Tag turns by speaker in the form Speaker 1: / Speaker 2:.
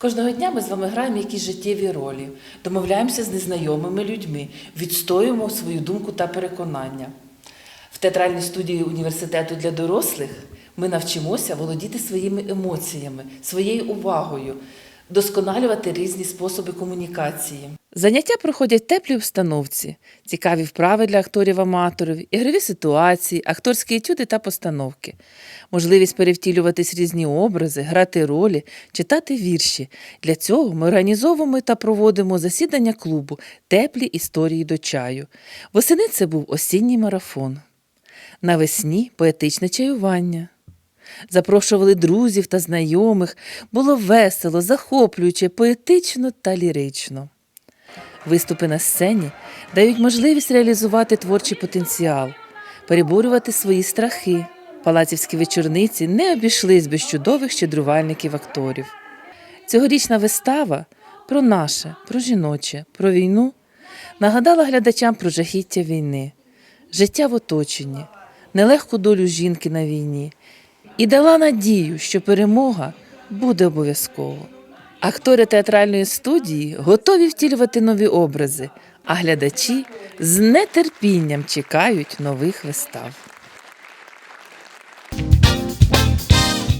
Speaker 1: Кожного дня ми з вами граємо якісь життєві ролі, домовляємося з незнайомими людьми, відстоюємо свою думку та переконання. В театральній студії університету для дорослих ми навчимося володіти своїми емоціями, своєю увагою, досконалювати різні способи комунікації. Заняття проходять в теплій обстановці, цікаві вправи для акторів-аматорів, ігрові ситуації, акторські етюди та постановки, можливість перевтілюватись різні образи, грати ролі, читати вірші. Для цього ми організовуємо та проводимо засідання клубу Теплі історії до чаю. Восени це був осінній марафон. Навесні поетичне чаювання. Запрошували друзів та знайомих. Було весело, захоплююче, поетично та лірично. Виступи на сцені дають можливість реалізувати творчий потенціал, переборювати свої страхи. Палацівські вечорниці не обійшлись без чудових щедрувальників акторів. Цьогорічна вистава про наше, про жіноче, про війну нагадала глядачам про жахіття війни, життя в оточенні, нелегку долю жінки на війні і дала надію, що перемога буде обов'язково. Актори театральної студії готові втілювати нові образи, а глядачі з нетерпінням чекають нових вистав.